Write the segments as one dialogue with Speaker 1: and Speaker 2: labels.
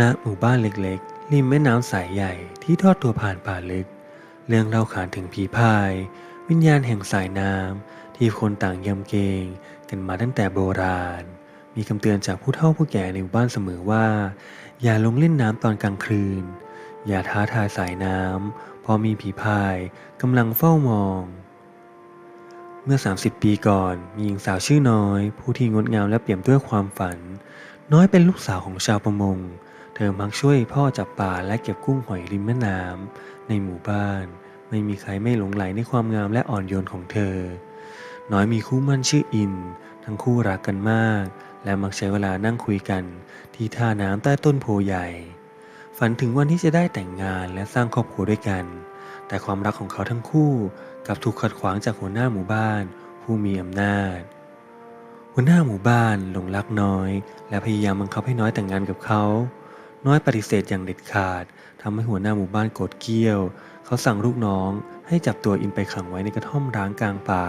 Speaker 1: ณหมู่บ้านเล็กๆ ริมแม่น้ำสายใหญ่ที่ทอดตัวผ่านป่าลึก เรื่องเล่าขานถึงผีพาย วิญญาณแห่งสายน้ำที่คนต่างยำเกรงกันมาตั้งแต่โบราณ มีคำเตือนจากผู้เฒ่าผู้แก่ในหมู่บ้านเสมอว่า อย่าลงเล่นน้ำตอนกลางคืน อย่าท้าทายสายน้ำพราะมีผีพายกำลังเฝ้ามองเมื่อ 30 ปีก่อนมีหญิงสาวชื่อน้อย ผู้ที่งดงามและเปี่ยมด้วยความฝัน น้อยเป็นลูกสาวของชาวประมง เธอมักช่วยพ่อจับปลาและเก็บกุ้งหอยริมแม่น้ำในหมู่บ้าน ไม่มีใครไม่หลงไหลในความงามและอ่อนโยนของเธอ น้อยมีคู่มั่นชื่ออิน ทั้งคู่รักกันมาก และมักใช้เวลานั่งคุยกัน ที่ท่าน้ำใต้ต้นโพใหญ่ ฝันถึงวันที่จะได้แต่งงานและสร้างครอบครัวด้วยกัน แต่ความรักของเขาทั้งคู่กลับถูกขัดขวางจากหัวหน้าหมู่บ้าน ผู้มีอำนาจหัวหน้าหมู่บ้านหลงรักน้อย และพยายามบังคับให้น้อยแต่งงานกับเขา น้อยปฏิเสธอย่างเด็ดขาดทำให้หัวหน้าหมู่บ้านโกรธเกรี้ยว เขาสั่งลูกน้องให้จับตัวอินไปขังไว้ในกระท่อมร้างกลางป่า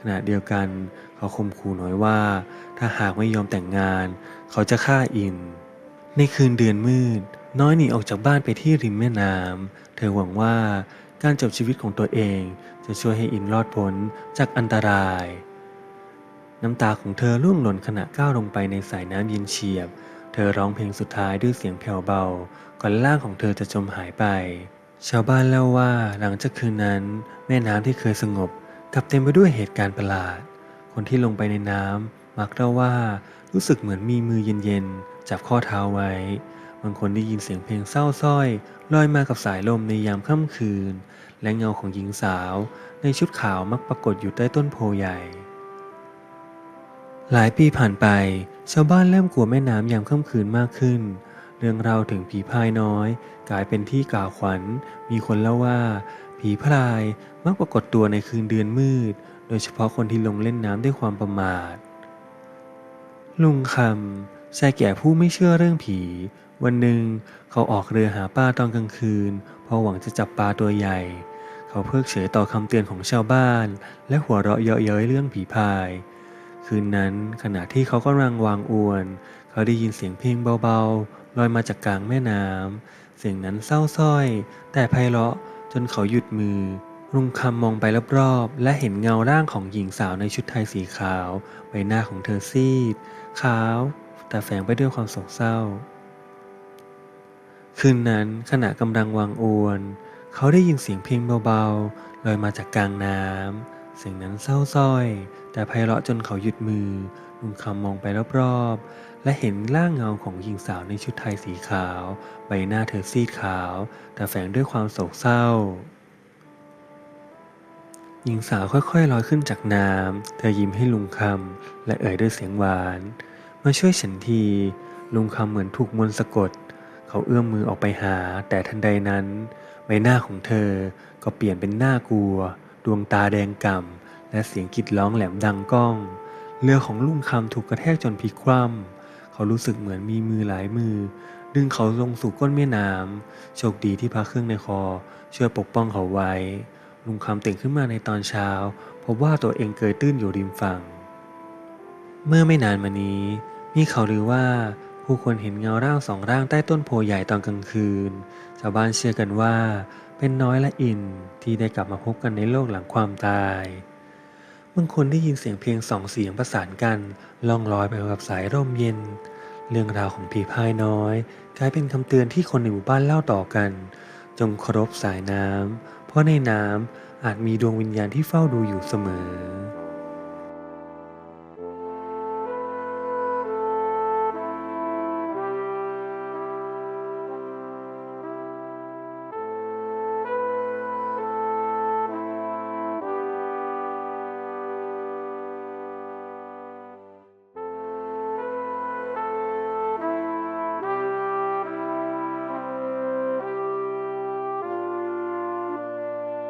Speaker 1: ขณะเดียวกัน เขาข่มขู่น้อยว่า ถ้าหากไม่ยอมแต่งงาน เขาจะฆ่าอิน ในคืนเดือนมืด น้อยหนีออกจากบ้านไปที่ริมแม่น้ำเธอหวังว่าการจบชีวิตของตัวเองจะช่วยให้อินรอดพ้นจากอันตราย น้ำตาของเธอร่วงหล่นขณะก้าวลงไปในสายน้ำเย็นเฉียบ เธอร้องเพลงสุดท้ายด้วยเสียงแผ่วเบา ก่อนร่างของเธอจะจมหายไป ชาวบ้านเล่าว่าหลังจากคืนนั้น แม่น้ำที่เคยสงบกลับเต็มไปด้วยเหตุการณ์ประหลาด คนที่ลงไปในน้ำมักเล่าว่ารู้สึกเหมือนมีมือเย็นๆจับข้อเท้าไว้ บางคนได้ยินเสียงเพลงเศร้าสร้อยลอยมากับสายลมในยามค่ำคืน และเงาของหญิงสาว ในชุดขาวมักปรากฏอยู่ใต้ต้นโพใหญ่ หลายปีผ่านไป ชาวบ้านเริ่มกลัวแม่น้ำยามค่ำคืนมากขึ้น เรื่องราวถึงผีพายน้อย กลายเป็นที่กล่าวขวัญ มีคนเล่าว่า ผีพรายมักปรากฏตัวในคืนเดือนมืด โดยเฉพาะคนที่ลงเล่นน้ำด้วยความประมาท ลุงคำชายแก่ผู้ไม่เชื่อเรื่องผี วันหนึ่งเขาออกเรือหาปลาตอนกลางคืน เพราะหวังจะจับปลาตัวใหญ่ เขาเพิกเฉยต่อคำเตือนของชาวบ้าน และหัวเราะเยาะเย้ยเรื่องผีพาย คืนนั้นขณะที่เขากำลังวางอวน เขาได้ยินเสียงเพลงเบาๆ ลอยมาจากกลางแม่น้ำ เสียงนั้นเศร้าสร้อย แต่ไพเราะจนเขาหยุดมือ ลุงคำมองไปรอบๆ และเห็นเงาร่างของหญิงสาวในชุดไทยสีขาว ใบหน้าของเธอซีด ขาว แต่แฝงไปด้วยความโศกเศร้า คืนนั้นขณะกำลังวางอวน เขาได้ยินเสียงเพลงเบาๆ ลอยมาจากกลางน้ำ เสียงนั้นเศร้าสร้อย แต่ไพเราะจนเขาหยุดมือลุงคำมองไปรอบๆ และเห็นร่างเงาของหญิงสาวในชุดไทยสีขาว ใบหน้าเธอซีดขาว แต่แฝงด้วยความโศกเศร้า หญิงสาวค่อยๆลอยขึ้นจากน้ำ เธอยิ้มให้ลุงคำและเอ่ยด้วยเสียงหวาน มาช่วยฉันที ลุงคำเหมือนถูกมนต์สะกด เขาเอื้อมมือออกไปหา แต่ทันใดนั้น ใบหน้าของเธอก็เปลี่ยนเป็นหน้ากลัว ดวงตาแดงก่ำและเสียงกรีดร้องแหลมดังก้อง เรือของลุงคำถูกกระแทกจนพลิกคว่ำเขารู้สึกเหมือนมีมือหลายมือ ดึงเขาลงสู่ก้นแม่น้ำโชคดีที่พระเครื่องในคอ ช่วยปกป้องเขาไว้ ลุงคำตื่นขึ้นมาในตอนเช้าพบว่าตัวเองเกยตื้นอยู่ริมฝั่ง เมื่อไม่นานมานี้มีเขาลือว่าผู้คนเห็นเงาร่างสองร่างใต้ต้นโพใหญ่ตอนกลางคืน ชาวบ้านเชื่อกันว่า เป็นน้อยและอินที่ได้กลับมาพบกันในโลกหลังความตายบางคนได้ยินเสียงเพียงสองเสียงประสานกันล่องลอยไปกับสายร่มเย็น เรื่องราวของผีพายน้อย กลายเป็นคำเตือนที่คนในหมู่บ้านเล่าต่อกัน จงเคารพสายน้ำเพราะในน้ำอาจมีดวงวิญญาณที่เฝ้าดูอยู่เสมอ